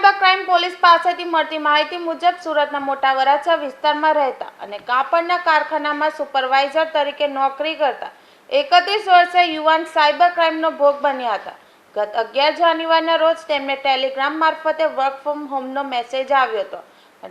Crime police પાસેથી મળતી માહિતી મુજબ સુરતના મોટા વરાછા વિસ્તારમાં રહેતા અને કાપડના કારખાનામાં સુપરવાઇઝર તરીકે નોકરી કરતા એકત્રીસ વર્ષે યુવાન સાયબર ક્રાઇમનો ભોગ બન્યા હતા. ગત અગિયાર જાન્યુઆરીના રોજ તેમને ટેલિગ્રામ મારફતે વર્ક ફ્રોમ હોમનો મેસેજ આવ્યો હતો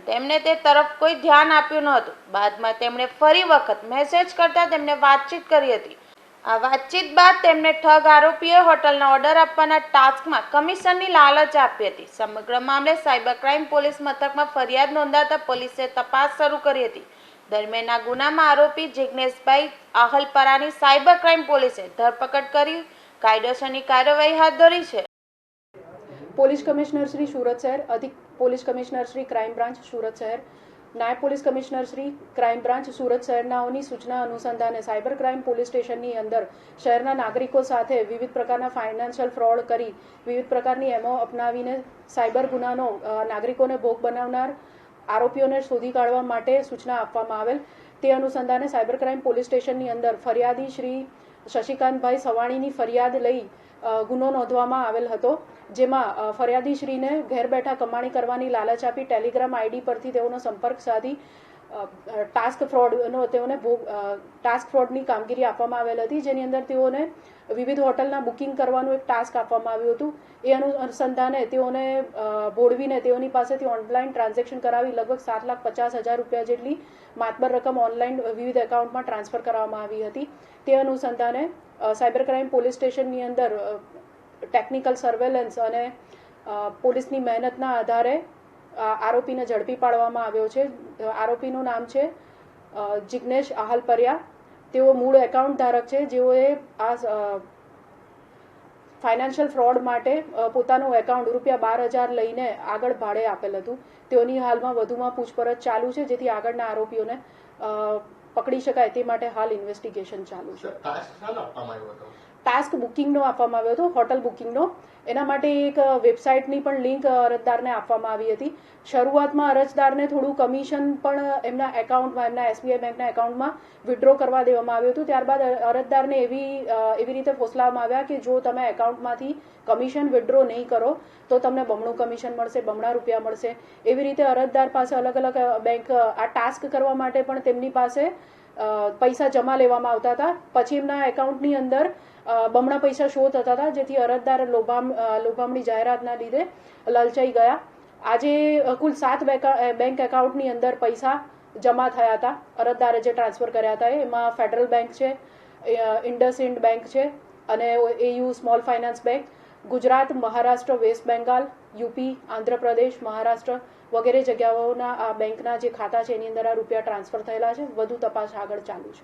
તેમણે તે તરફ કોઈ ધ્યાન આપ્યું ન હતું બાદમાં તેમણે ફરી વખત મેસેજ કરતા તેમણે વાતચીત કરી હતી. આ વાતચીત બાદ તેમને ઠગ આરોપીએ હોટલના ઓર્ડર આપવાના ટાસ્કમાં કમિશનની લાલચ આપી હતી. સમગ્ર મામલે સાયબર ક્રાઇમ પોલીસ મથકમાં ફરિયાદ નોંધાતા પોલીસે તપાસ શરૂ કરી હતી. દરમિયાન આ ગુનામાં આરોપી જિજ્ઞેશભાઈ આહલપરાની સાયબર ક્રાઇમ પોલીસે ધરપકડ કરી, કાયદેસરની કાર્યવાહી હાથ ધરી છે. પોલીસ કમિશનર શ્રી સુરત શહેર, અધિક police commissioner Shri crime branch Surat શહેર નાયબ police commissioner Shri crime branch Surat શહેરનાઓની સૂચના અનુસંધાને સાયબર ક્રાઇમ પોલીસ સ્ટેશનની અંદર શહેરના નાગરિકો સાથે વિવિધ પ્રકારના ફાઇનાન્શિયલ ફ્રોડ કરી વિવિધ પ્રકારની એમો અપનાવીને સાયબર ગુનાનો નાગરિકોને ભોગ બનાવનાર આરોપીઓને શોધી કાઢવા માટે સૂચના આપવામાં આવેલ. તે અનુસંધાને સાયબર ક્રાઇમ પોલીસ સ્ટેશનની અંદર ફરિયાદી શ્રી શશિકાંતભાઈ સવાણીની ફરિયાદ લઈ ગુનો નોંધવામાં આવેલ હતો, જેમાં ફરિયાદીશ્રીને ઘેર બેઠા કમાણી કરવાની લાલચ આપી ટેલિગ્રામ આઈડી પરથી તેઓનો સંપર્ક સાધી ટાસ્ક ફ્રોડનો તેઓને ભોગ ટાસ્ક ફ્રોડની કામગીરી આપવામાં આવેલ હતી જેની અંદર તેઓને વિવિધ હોટલના બુકિંગ કરવાનું એક ટાસ્ક આપવામાં આવ્યું હતું. એ અનુ અનુસંધાને તેઓને અ, ભોળવીને તેઓની પાસેથી ઓનલાઈન ટ્રાન્ઝેક્શન કરાવી લગભગ સાત લાખ પચાસ હજાર રૂપિયા જેટલી માતબર રકમ ઓનલાઈન વિવિધ એકાઉન્ટમાં ટ્રાન્સફર કરવામાં આવી હતી. તે અનુસંધાને સાયબર ક્રાઇમ પોલીસ સ્ટેશનની અંદર ટેકનિકલ સર્વેલન્સ અને પોલીસની મહેનતના આધારે આરોપીને ઝડપી પાડવામાં આવ્યો છે. આરોપીનું નામ છે જિગ્નેશ આહલપરિયા. તેઓ મૂળ એકાઉન્ટ ધારક છે. જેઓએ આ ફાઇનાન્શિયલ ફ્રોડ માટે પોતાનું એકાઉન્ટ રૂપિયા બાર હજાર લઈને આગળ ભાડે આપેલ હતું. તેઓની હાલમાં વધુમાં પૂછપરછ ચાલુ છે, જેથી આગળના આરોપીઓને પકડી શકાય તે માટે હાલ ઇન્વેસ્ટિગેશન ચાલુ છે. ટાસ્ક બુકિંગનો આપવામાં આવ્યો હતો, હોટલ બુકિંગનો. એના માટે એક વેબસાઇટની પણ લિંક અરજદારને આપવામાં આવી હતી. શરૂઆતમાં અરજદારને થોડું કમિશન પણ એમના એકાઉન્ટમાં એમના એસબીઆઈ બેંકના એકાઉન્ટમાં વિડ્રો કરવા દેવામાં આવ્યું હતું. ત્યારબાદ અરજદારને એવી એવી રીતે ફોસલાવવામાં આવ્યા કે જો તમે એકાઉન્ટમાંથી કમિશન વિડ્રો નહીં કરો, તો તમને બમણું કમિશન મળશે, બમણા રૂપિયા મળશે. એવી રીતે અરજદાર પાસે અલગ અલગ બેંક આ ટાસ્ક કરવા માટે પણ તેમની પાસે પૈસા જમા લેવામાં આવતા હતા. પછી એમના એકાઉન્ટની અંદર બમણા પૈસા શો થતા હતા, જેથી અરજદાર લોભામ લોભામણી જાહેરાતના લીધે લલચાઈ ગયા. આજે કુલ સાત બેકા- એકાઉન્ટની અંદર પૈસા જમા થયા હતા. અરજદારે જે ટ્રાન્સફર કર્યા હતા એમાં ફેડરલ બેંક છે ઇન્ડસઇન્ડ બેંક છે, અને AU small finance bank, Gujarat, Maharashtra, west Bengal, UP, Andhra Pradesh, Maharashtra વગેરે જગ્યાઓના, આ બેંકના જે ખાતા છે, એની અંદર આ રૂપિયા ટ્રાન્સફર થયેલા છે. વધુ તપાસ આગળ ચાલુ છે.